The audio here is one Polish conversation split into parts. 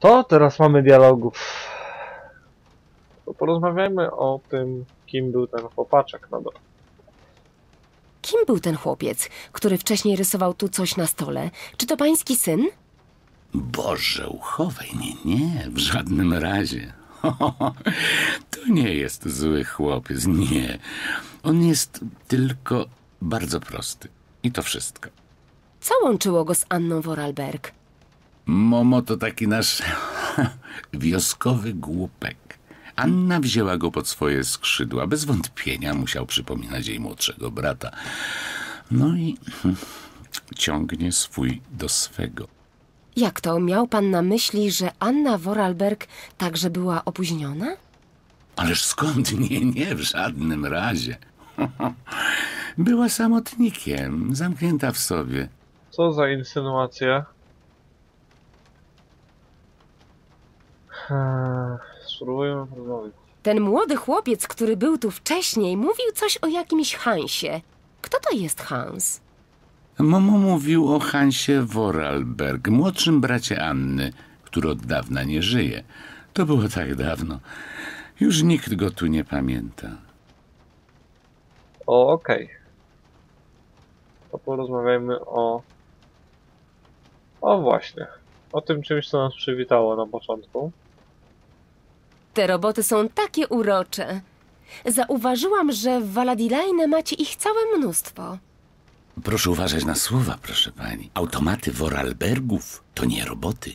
To teraz mamy dialogów. To porozmawiajmy o tym, kim był ten chłopaczek na dole. Kim był ten chłopiec, który wcześniej rysował tu coś na stole? Czy to pański syn? Boże, uchowaj. Nie, nie, w żadnym razie. To nie jest zły chłopiec, nie. On jest tylko bardzo prosty. I to wszystko. Co łączyło go z Anną Vorarlberg? Momo to taki nasz wioskowy głupek. Anna wzięła go pod swoje skrzydła. Bez wątpienia musiał przypominać jej młodszego brata. No i ciągnie swój do swego. Jak to? Miał pan na myśli, że Anna Vorarlberg także była opóźniona? Ależ skąd? Nie, nie, w żadnym razie. Była samotnikiem, zamknięta w sobie. Co za insynuacje? Spróbujmy porozmawiać. Ten młody chłopiec, który był tu wcześniej, mówił coś o jakimś Hansie. Kto to jest Hans? Momo mówił o Hansie Vorarlberg, młodszym bracie Anny, który od dawna nie żyje. To było tak dawno. Już nikt go tu nie pamięta. O, okej. To porozmawiajmy o... O właśnie. O tym czymś, co nas przywitało na początku. Te roboty są takie urocze. Zauważyłam, że w Valadilaine macie ich całe mnóstwo. Proszę uważać na słowa, proszę pani. Automaty Vorarlbergów to nie roboty.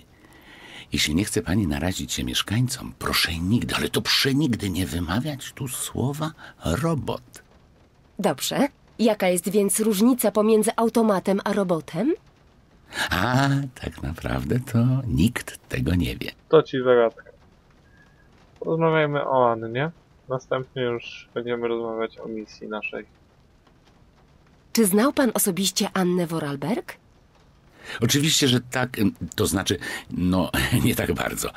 Jeśli nie chce pani narazić się mieszkańcom, proszę nigdy, ale to przenigdy nie wymawiać tu słowa robot. Dobrze. Jaka jest więc różnica pomiędzy automatem a robotem? A tak naprawdę to nikt tego nie wie. To ci zagadka. Porozmawiajmy o Annie. Następnie już będziemy rozmawiać o misji naszej. Czy znał pan osobiście Annę Vorarlberg? Oczywiście, że tak, to znaczy, no nie tak bardzo.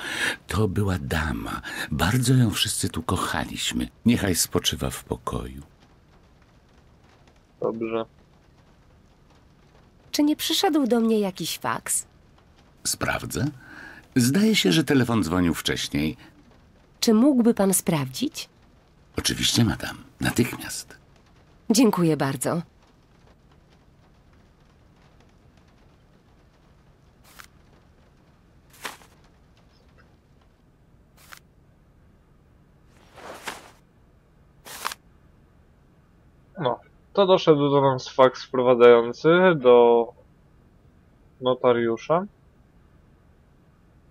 To była dama. Bardzo ją wszyscy tu kochaliśmy. Niechaj spoczywa w pokoju. Dobrze. Czy nie przyszedł do mnie jakiś faks? Sprawdzę. Zdaje się, że telefon dzwonił wcześniej. Czy mógłby pan sprawdzić? Oczywiście, madam. Natychmiast. Dziękuję bardzo. No. To doszedł do nas faks wprowadzający do notariusza.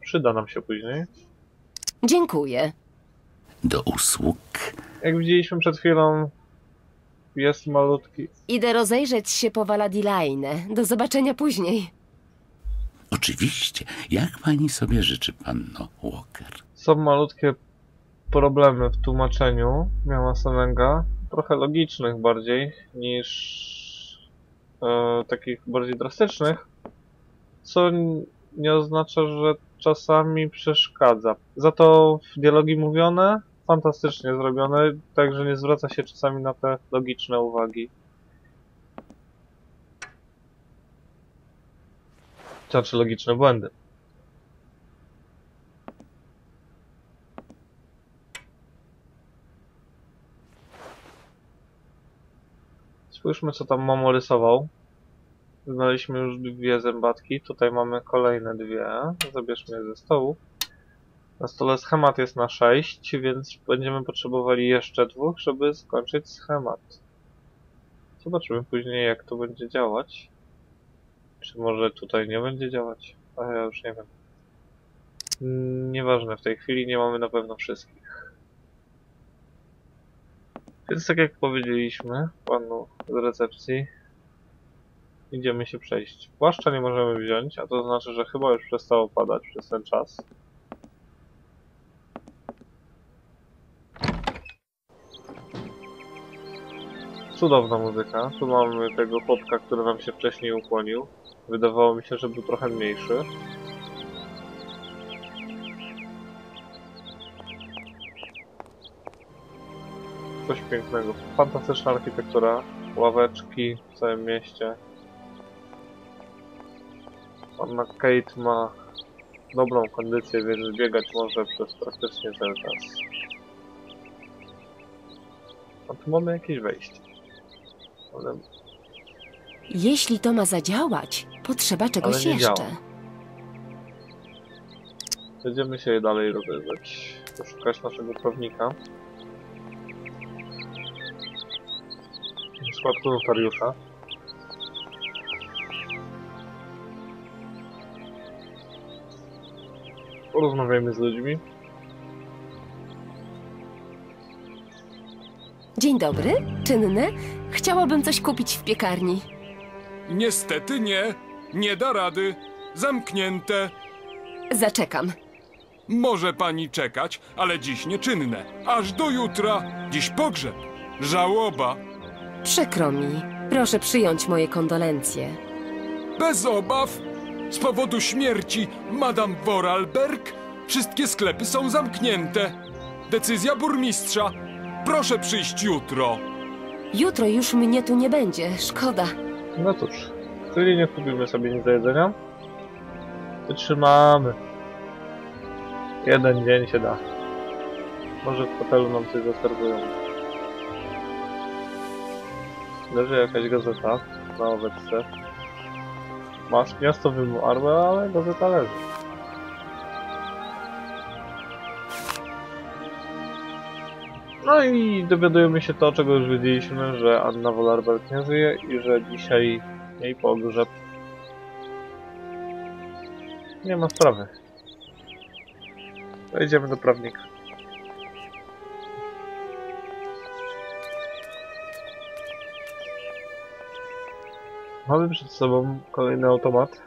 Przyda nam się później. Dziękuję. Do usług. Jak widzieliśmy przed chwilą, jest malutki. Idę rozejrzeć się po Valadilaine. Do zobaczenia później. Oczywiście. Jak pani sobie życzy, panno Walker? Są malutkie problemy w tłumaczeniu miała Senenga. Trochę logicznych bardziej niż e, takich bardziej drastycznych. Co nie oznacza, że czasami przeszkadza. Za to w dialogi mówione fantastycznie zrobione, także nie zwraca się czasami na te logiczne uwagi. Znaczy logiczne błędy. Spójrzmy, co tam Momo rysował. Znaleźliśmy już dwie zębatki. Tutaj mamy kolejne dwie. Zabierzmy je ze stołu. Na stole schemat jest na 6, więc będziemy potrzebowali jeszcze dwóch, żeby skończyć schemat. Zobaczymy później, jak to będzie działać. Czy może tutaj nie będzie działać? A ja już nie wiem. Mm, Nieważne, w tej chwili nie mamy na pewno wszystkich. Więc tak jak powiedzieliśmy panu z recepcji, idziemy się przejść. Płaszcza nie możemy wziąć, a to znaczy, że chyba już przestało padać przez ten czas. Cudowna muzyka. Tu mamy tego chłopka, który nam się wcześniej ukłonił. Wydawało mi się, że był trochę mniejszy. Coś pięknego. Fantastyczna architektura. Ławeczki w całym mieście. Panna Kate ma dobrą kondycję, więc biegać może przez praktycznie cały czas. A tu mamy jakieś wejście. Jeśli to ma zadziałać, potrzeba czegoś jeszcze. działa. będziemy się dalej rozejrzeć. Poszukać naszego prawnika. W składku notariusza. Porozmawiajmy z ludźmi. Dzień dobry, czynne. Chciałabym coś kupić w piekarni. Niestety nie. Nie da rady. Zamknięte. Zaczekam. Może pani czekać, ale dziś nieczynne. Aż do jutra. Dziś pogrzeb. Żałoba. Przykro mi. Proszę przyjąć moje kondolencje. Bez obaw. Z powodu śmierci Madame Vorarlberg wszystkie sklepy są zamknięte. Decyzja burmistrza. Proszę przyjść jutro. Jutro już mnie tu nie będzie. Szkoda. No cóż, czyli nie kupimy sobie nic do jedzenia. Wytrzymamy. Jeden dzień się da. Może w hotelu nam coś zaserwują. Leży jakaś gazeta na oweczce. Masz miasto wymarłe, ale gazeta leży. No i dowiadujemy się to, czego już wiedzieliśmy, że Anna Wolarberg nie żyje i że dzisiaj jej pogrzeb. Nie ma sprawy. Wejdziemy do prawnika. Mamy przed sobą kolejny automat.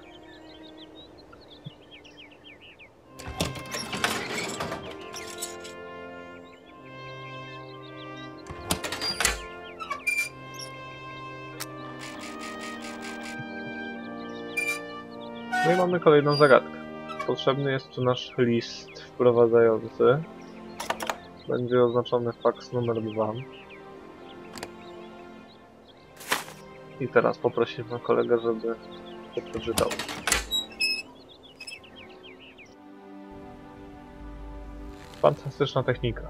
Kolejną zagadkę. Potrzebny jest tu nasz list wprowadzający. Będzie oznaczony faks numer 2. I teraz poprosimy kolegę, żeby to przeczytał. Fantastyczna technika.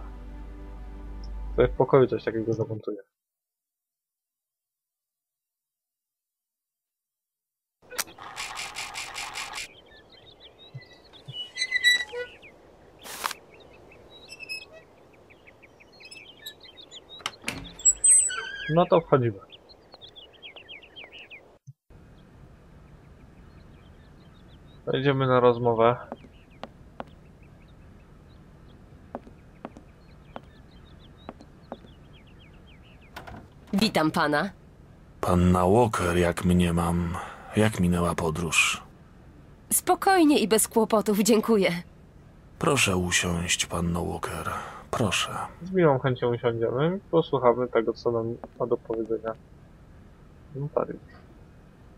To w pokoju coś takiego zamontuję. No to wchodzimy. Idziemy na rozmowę. Witam pana. Panna Walker, jak mniemam, jak minęła podróż? Spokojnie i bez kłopotów, dziękuję. Proszę usiąść, panno Walker. Proszę. Z miłą chęcią usiądziemy i posłuchamy tego, co nam ma do powiedzenia notariusz.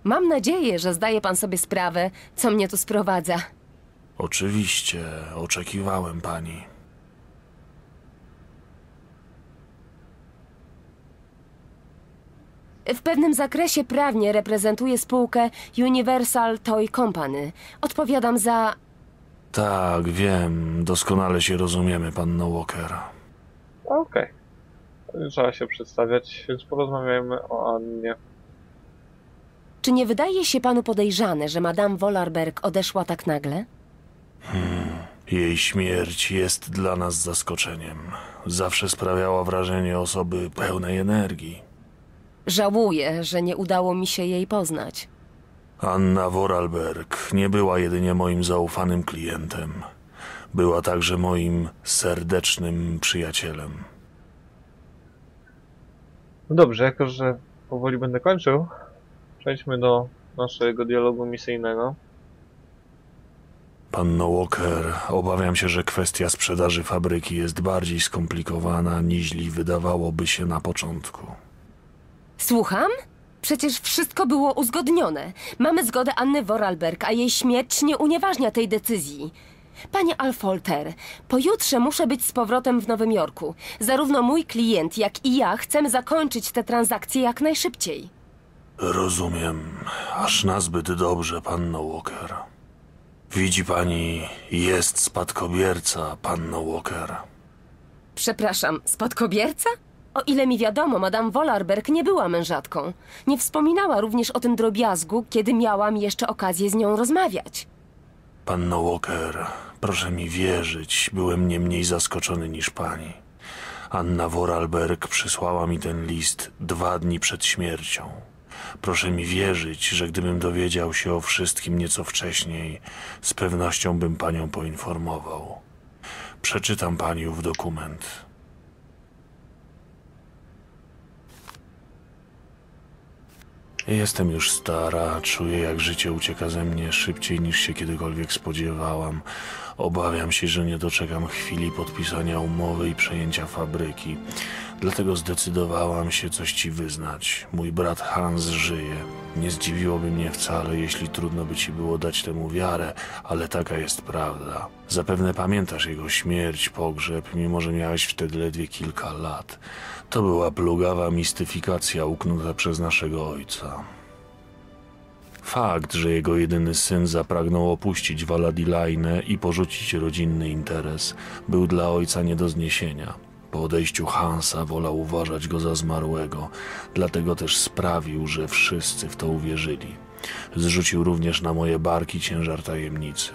Mam nadzieję, że zdaje pan sobie sprawę, co mnie tu sprowadza. Oczywiście, oczekiwałem pani. W pewnym zakresie prawnie reprezentuję spółkę Universal Toy Company. Odpowiadam za. Tak, wiem, doskonale się rozumiemy, panno Walker. Okej. Nie Trzeba się przedstawiać, więc porozmawiajmy o Annie. Czy nie wydaje się panu podejrzane, że Madame Wolarberg odeszła tak nagle? Jej śmierć jest dla nas zaskoczeniem. Zawsze sprawiała wrażenie osoby pełnej energii. Żałuję, że nie udało mi się jej poznać. Anna Vorarlberg nie była jedynie moim zaufanym klientem. Była także moim serdecznym przyjacielem. No dobrze, jako że powoli będę kończył, przejdźmy do naszego dialogu misyjnego. Panno Walker, obawiam się, że kwestia sprzedaży fabryki jest bardziej skomplikowana, niż wydawałoby się na początku. Słucham? Przecież wszystko było uzgodnione. Mamy zgodę Anny Vorarlberg, a jej śmierć nie unieważnia tej decyzji. Panie Alfolter, pojutrze muszę być z powrotem w Nowym Jorku. Zarówno mój klient, jak i ja chcemy zakończyć te transakcje jak najszybciej. Rozumiem. Aż nazbyt dobrze, panno Walker. Widzi pani, jest spadkobierca, panno Walker. Przepraszam, spadkobierca? O ile mi wiadomo, Madame Wolarberg nie była mężatką. Nie wspominała również o tym drobiazgu, kiedy miałam jeszcze okazję z nią rozmawiać. Panno Walker, proszę mi wierzyć, byłem nie mniej zaskoczony niż pani. Anna Vorarlberg przysłała mi ten list dwa dni przed śmiercią. Proszę mi wierzyć, że gdybym dowiedział się o wszystkim nieco wcześniej, z pewnością bym panią poinformował. Przeczytam pani ów dokument. Jestem już stara, czuję jak życie ucieka ze mnie szybciej niż się kiedykolwiek spodziewałam. Obawiam się, że nie doczekam chwili podpisania umowy i przejęcia fabryki. Dlatego zdecydowałam się coś ci wyznać. Mój brat Hans żyje. Nie zdziwiłoby mnie wcale, jeśli trudno by ci było dać temu wiarę, ale taka jest prawda. Zapewne pamiętasz jego śmierć, pogrzeb, mimo że miałeś wtedy ledwie kilka lat. To była plugawa mistyfikacja uknuta przez naszego ojca. Fakt, że jego jedyny syn zapragnął opuścić Valadilaine i porzucić rodzinny interes, był dla ojca nie do zniesienia. Po odejściu Hansa wolał uważać go za zmarłego, dlatego też sprawił, że wszyscy w to uwierzyli. Zrzucił również na moje barki ciężar tajemnicy.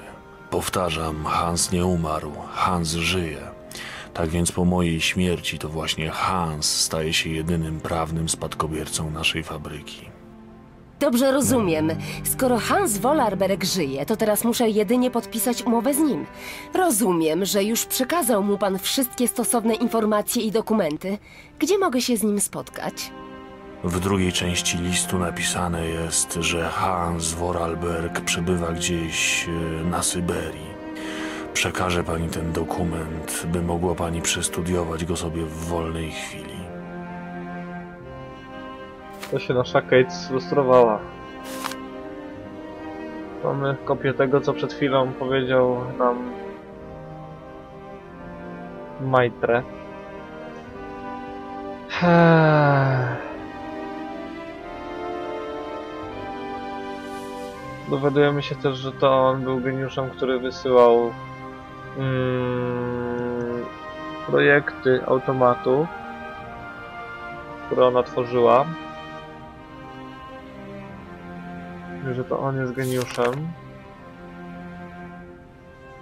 Powtarzam, Hans nie umarł, Hans żyje. Tak więc po mojej śmierci to właśnie Hans staje się jedynym prawnym spadkobiercą naszej fabryki. Dobrze rozumiem. Skoro Hans Wolarberg żyje, to teraz muszę jedynie podpisać umowę z nim. Rozumiem, że już przekazał mu pan wszystkie stosowne informacje i dokumenty. Gdzie mogę się z nim spotkać? W drugiej części listu napisane jest, że Hans Vorarlberg przebywa gdzieś e, na Syberii. Przekażę pani ten dokument, by mogła pani przestudiować go sobie w wolnej chwili. To się nasza Kate zlustrowała. Mamy kopię tego, co przed chwilą powiedział nam Maitre. Dowiadujemy się też, że to on był geniuszem, który wysyłał mm, projekty automatu, które ona tworzyła. Że to on jest geniuszem.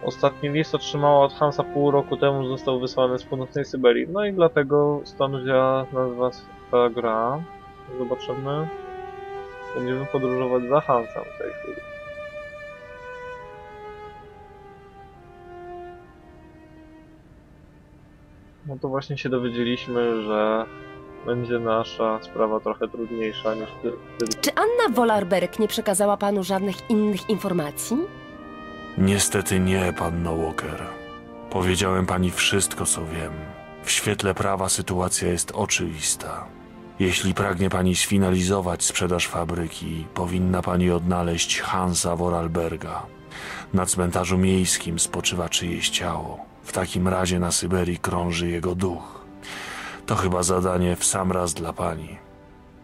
Ostatni list otrzymała od Hansa pół roku temu, został wysłany z północnej Syberii. No i dlatego stąd wzięła nazwa ta gra. Zobaczymy. Będziemy podróżować za Hansem w tej chwili. No to właśnie się dowiedzieliśmy, że będzie nasza sprawa trochę trudniejsza niż ty, ty, Czy Anna Wolarberg nie przekazała panu żadnych innych informacji? Niestety nie, panno Walker. Powiedziałem pani wszystko, co wiem. W świetle prawa sytuacja jest oczywista. Jeśli pragnie pani sfinalizować sprzedaż fabryki, powinna pani odnaleźć Hansa Vorarlberga. Na cmentarzu miejskim spoczywa czyjeś ciało. W takim razie na Syberii krąży jego duch. To chyba zadanie w sam raz dla pani.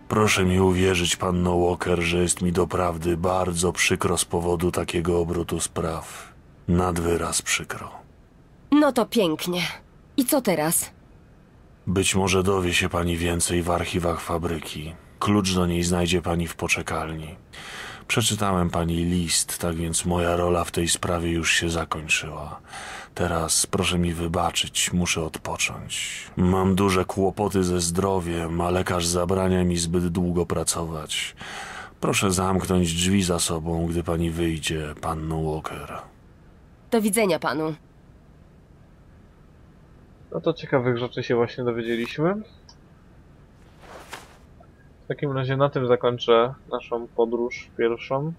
Proszę mi uwierzyć, panno Walker, że jest mi doprawdy bardzo przykro z powodu takiego obrotu spraw. Nad wyraz przykro. No to pięknie. I co teraz? Być może dowie się pani więcej w archiwach fabryki. Klucz do niej znajdzie pani w poczekalni. Przeczytałem pani list, tak więc moja rola w tej sprawie już się zakończyła. Teraz proszę mi wybaczyć, muszę odpocząć. Mam duże kłopoty ze zdrowiem, a lekarz zabrania mi zbyt długo pracować. Proszę zamknąć drzwi za sobą, gdy pani wyjdzie, panno Walker. Do widzenia panu. No to ciekawych rzeczy się właśnie dowiedzieliśmy. Takim razie na tym zakończę naszą podróż pierwszą.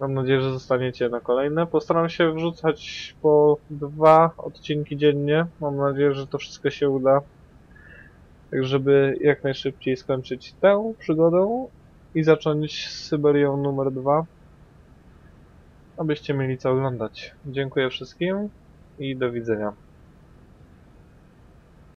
Mam nadzieję, że zostaniecie na kolejne. Postaram się wrzucać po dwa odcinki dziennie. Mam nadzieję, że to wszystko się uda. Tak, żeby jak najszybciej skończyć tę przygodę i zacząć z Syberią numer dwa. Abyście mieli co oglądać. Dziękuję wszystkim i do widzenia.